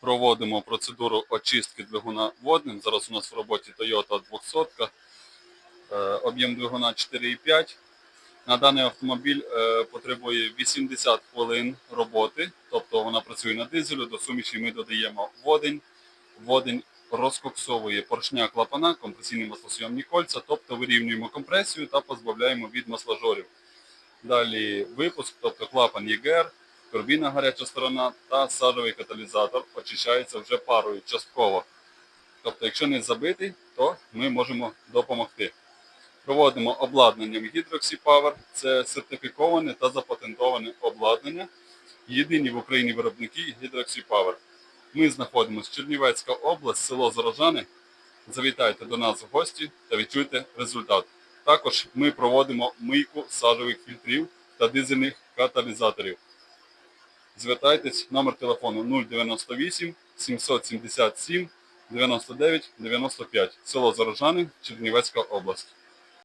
проводимо процедуру очистки двигуна водним. Зараз у нас в роботі Toyota 200, е, об'єм двигуна 4,5. На даний автомобіль е, потребує 80 хвилин роботи, тобто вона працює на дизелю, до суміші ми додаємо водень. Водень розкоксовує поршня клапана, компресійні маслосйомні кольця, тобто вирівнюємо компресію та позбавляємо від масложорів. Далі випуск, тобто клапан ЄГР, турбіна гаряча сторона та сажовий каталізатор очищається вже парою частково. Тобто, якщо не забитий, то ми можемо допомогти. Проводимо обладнанням Hydroxy Power. Це сертифіковане та запатентоване обладнання. Єдині в Україні виробники Hydroxy Power. Ми знаходимося Чернівецька область, село Зарожани. Завітайте до нас в гості та відчуйте результат. Також ми проводимо мийку сажових фільтрів та дизельних каталізаторів. Звертайтесь, номер телефону 098 777 99 95, село Зарожани, Чернівецька область.